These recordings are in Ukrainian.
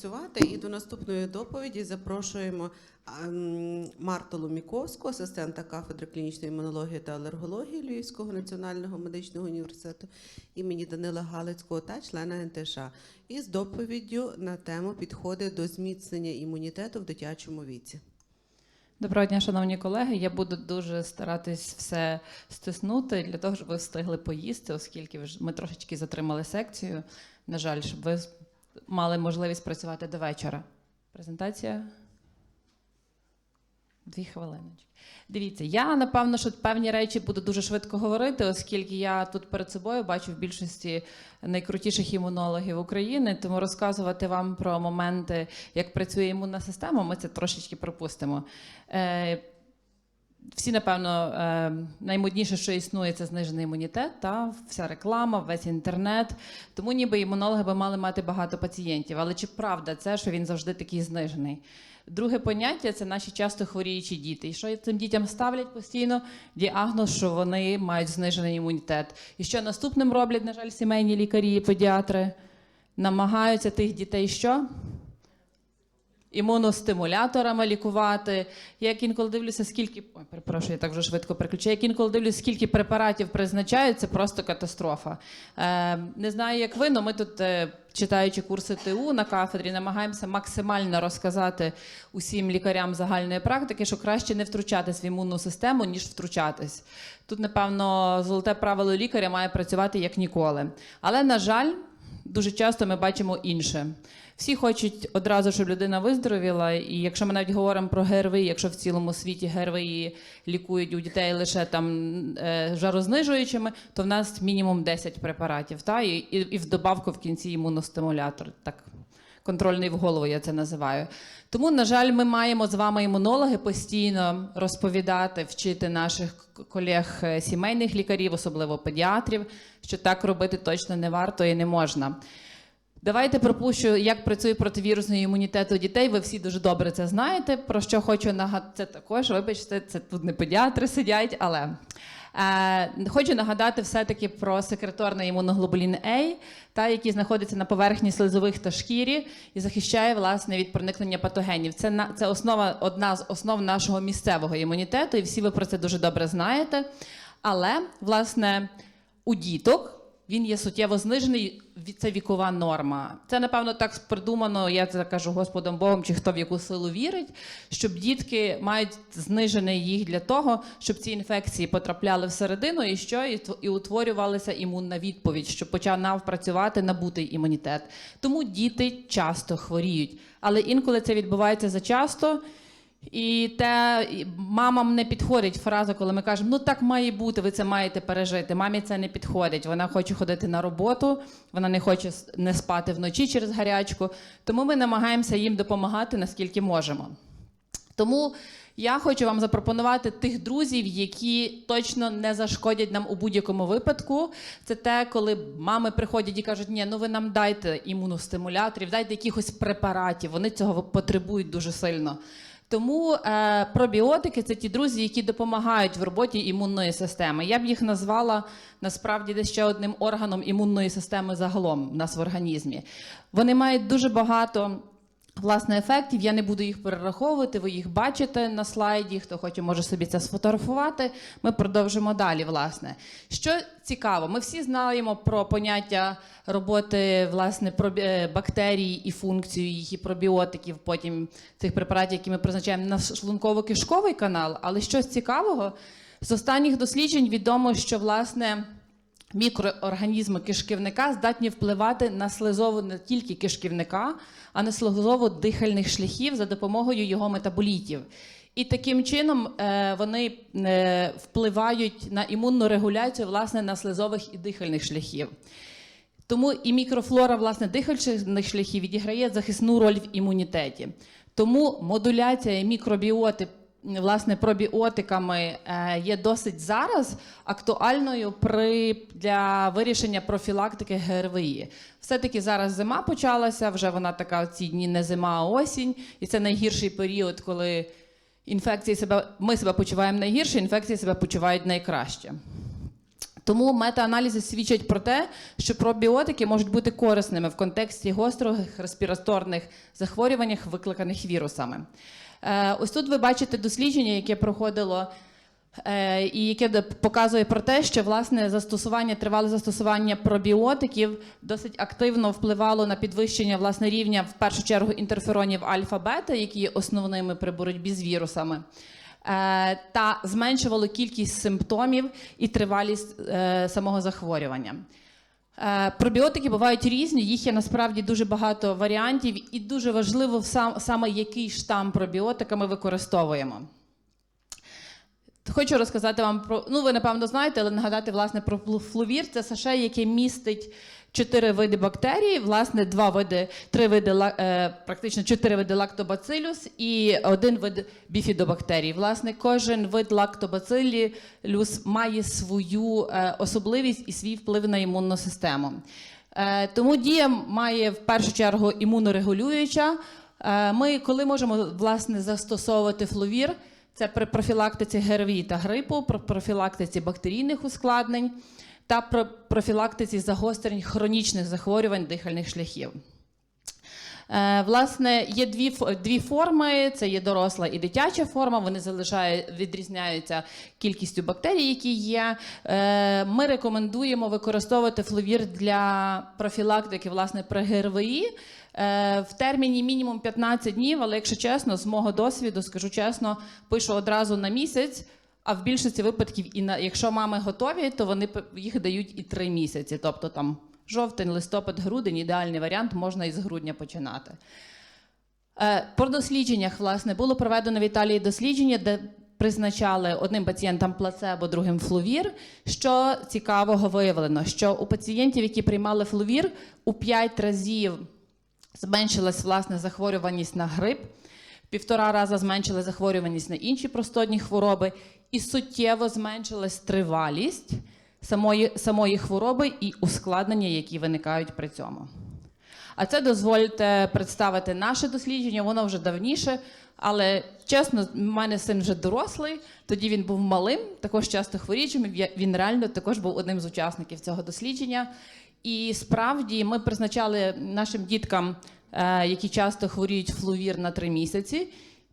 працювати. І до наступної доповіді запрошуємо Марту Луміковську, асистента кафедри клінічної імунології та алергології Львівського національного медичного університету імені Данила Галицького та члена НТШ із доповіддю на тему підходи до зміцнення імунітету в дитячому віці. Доброго дня, шановні колеги. Я буду дуже старатись все стиснути для того, щоб ви встигли поїсти, оскільки ми трошечки затримали секцію. На жаль, щоб ви мали можливість працювати до вечора. Презентація. Дві хвилиночки. Дивіться, я напевно, що певні речі буду дуже швидко говорити, оскільки я тут перед собою бачу в більшості найкрутіших імунологів України, тому розказувати вам про моменти, як працює імунна система, ми це трошечки пропустимо. Всі, напевно, е, наймодніше, що існує, це знижений імунітет, та вся реклама, весь інтернет. Тому ніби імунологи би мали мати багато пацієнтів. Але чи правда це, що він завжди такий знижений? Друге поняття це наші часто хворіючі діти. І що цим дітям ставлять постійно? Діагноз, що вони мають знижений імунітет. І що наступним роблять, на жаль, сімейні лікарі і педіатри? Намагаються тих дітей що? Імуностимуляторами лікувати. Я інколи дивлюся, скільки. Ой, перепрошую, я так вже швидко переключаю. Як інколи дивлюся, скільки препаратів призначають, це просто катастрофа. Е, не знаю, як ви, але ми тут, е, читаючи курси ТУ на кафедрі, намагаємося максимально розказати усім лікарям загальної практики, що краще не втручатись в імунну систему, ніж втручатись. Тут, напевно, золоте правило лікаря має працювати як ніколи. Але, на жаль, дуже часто ми бачимо інше. Всі хочуть одразу, щоб людина виздоровіла. І якщо ми навіть говоримо про ГРВІ, якщо в цілому світі ГРВІ лікують у дітей лише там е, жарознижуючими, то в нас мінімум 10 препаратів. Та? І, і, і в добавку в кінці імуностимулятор. Так, контрольний в голову я це називаю. Тому, на жаль, ми маємо з вами імунологи постійно розповідати, вчити наших колег е, сімейних лікарів, особливо педіатрів, що так робити точно не варто і не можна. Давайте пропущу, як працює противірусний імунітет у дітей. Ви всі дуже добре це знаєте. Про що хочу нагадати це також. Вибачте, це тут не педіатри сидять, але хочу нагадати все-таки про секреторний імуноглобулін А, та який знаходиться на поверхні слизових та шкірі і захищає власне від проникнення патогенів. Це на це основа, одна з основ нашого місцевого імунітету, і всі ви про це дуже добре знаєте. Але власне у діток. Він є суттєво знижений, це вікова норма. Це, напевно, так придумано, я це кажу Господом Богом, чи хто в яку силу вірить, щоб дітки мають знижений їх для того, щоб ці інфекції потрапляли всередину і що і, і утворювалася імунна відповідь, щоб починав працювати набутий імунітет. Тому діти часто хворіють, але інколи це відбувається зачасто. І те мамам не підходить фраза, коли ми кажемо, ну так має бути, ви це маєте пережити. Мамі це не підходить. Вона хоче ходити на роботу, вона не хоче не спати вночі через гарячку. Тому ми намагаємося їм допомагати наскільки можемо. Тому я хочу вам запропонувати тих друзів, які точно не зашкодять нам у будь-якому випадку. Це те, коли мами приходять і кажуть, ні, ну ви нам дайте імуностимуляторів, дайте якихось препаратів. Вони цього потребують дуже сильно. Тому е, пробіотики це ті друзі, які допомагають в роботі імунної системи. Я б їх назвала насправді десь ще одним органом імунної системи загалом в нас в організмі. Вони мають дуже багато. Власне, ефектів я не буду їх перераховувати. Ви їх бачите на слайді. Хто хоче, може собі це сфотографувати. Ми продовжимо далі. Власне, що цікаво, ми всі знаємо про поняття роботи власне пробі- е, бактерій і функцію їх і пробіотиків, потім цих препаратів, які ми призначаємо на шлунково-кишковий канал. Але щось цікавого з останніх досліджень відомо, що власне. Мікроорганізми кишківника здатні впливати на слизову не тільки кишківника, а на слизову дихальних шляхів за допомогою його метаболітів. І таким чином е, вони е, впливають на імунну регуляцію власне на слизових і дихальних шляхів. Тому і мікрофлора власне дихальних шляхів відіграє захисну роль в імунітеті. Тому модуляція мікробіоти власне пробіотиками е, є досить зараз актуальною при для вирішення профілактики ГРВІ. Все-таки зараз зима почалася, вже вона така ці дні не зима, а осінь, і це найгірший період, коли інфекції себе ми себе почуваємо найгірше, інфекції себе почувають найкраще. Тому метааналізи свідчать про те, що пробіотики можуть бути корисними в контексті гострих респіраторних захворювань, викликаних вірусами. Е, Ось тут ви бачите дослідження, яке проходило. е, І яке показує про те, що власне застосування, тривале застосування пробіотиків досить активно впливало на підвищення власне рівня в першу чергу інтерферонів альфа-бета, які є основними при боротьбі з вірусами е, та зменшувало кількість симптомів і тривалість самого захворювання. Е, Пробіотики бувають різні, їх є насправді дуже багато варіантів, і дуже важливо сам, саме який штам пробіотика ми використовуємо. Хочу розказати вам про. Ну, ви напевно знаєте, але нагадати власне про флу- флувір. Це саше, яке містить чотири види бактерій, власне, два види, три види е, практично чотири види лактобацилюс і один вид біфідобактерій. Власне, кожен вид лактобацилюс має свою е, особливість і свій вплив на імунну систему. Е, тому дія має в першу чергу імунорегулююча. Ми, коли можемо власне застосовувати флувір, це при профілактиці ГРВІ та грипу, при профілактиці бактерійних ускладнень та профілактиці загострень хронічних захворювань дихальних шляхів. Е, Власне, є дві, дві форми: це є доросла і дитяча форма. Вони залишають, відрізняються кількістю бактерій, які є. Е, Ми рекомендуємо використовувати флувір для профілактики власне при ГРВІ. е, В терміні мінімум 15 днів, але якщо чесно, з мого досвіду, скажу чесно, пишу одразу на місяць. А в більшості випадків, і на якщо мами готові, то вони їх дають і три місяці. Тобто там жовтень, листопад, грудень ідеальний варіант, можна із грудня починати. Е, По дослідженнях, власне, було проведено в Італії дослідження, де призначали одним пацієнтам плацебо, другим флувір. Що цікавого виявлено, що у пацієнтів, які приймали флувір, у 5 разів зменшилась власне захворюваність на грип, півтора рази зменшила захворюваність на інші простудні хвороби, і суттєво зменшилась тривалість самої, самої хвороби і ускладнення, які виникають при цьому. А це дозвольте представити наше дослідження, воно вже давніше, але чесно, в мене син вже дорослий, тоді він був малим, також часто хворічим. Він реально також був одним з учасників цього дослідження. І справді ми призначали нашим діткам, е, які часто хворіють флувір на три місяці.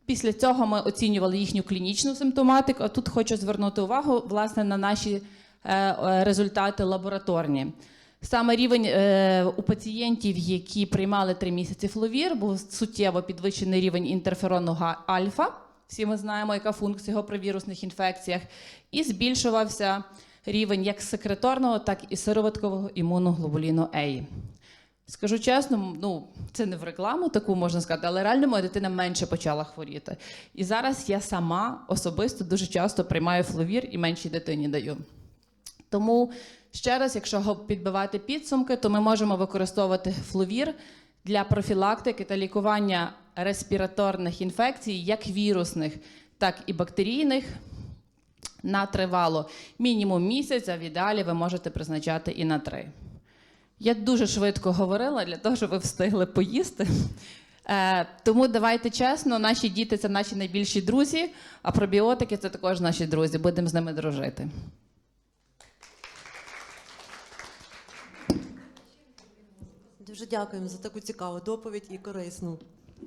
Після цього ми оцінювали їхню клінічну симптоматику. А тут хочу звернути увагу власне на наші е, е, результати лабораторні. Саме рівень е, у пацієнтів, які приймали три місяці фловір, був суттєво підвищений рівень інтерферону альфа. Всі ми знаємо, яка функція його при вірусних інфекціях, і збільшувався рівень як секреторного, так і сироваткового імуноглобуліну А. Скажу чесно, ну це не в рекламу таку можна сказати, але реально моя дитина менше почала хворіти. І зараз я сама особисто дуже часто приймаю фловір і меншій дитині даю. Тому ще раз, якщо підбивати підсумки, то ми можемо використовувати флувір для профілактики та лікування респіраторних інфекцій, як вірусних, так і бактерійних. На тривало мінімум місяць, а в ідеалі ви можете призначати і на три. Я дуже швидко говорила для того, щоб ви встигли поїсти. Е, тому давайте чесно, наші діти це наші найбільші друзі, а пробіотики це також наші друзі. Будемо з ними дружити. Дуже дякуємо за таку цікаву доповідь і корисну.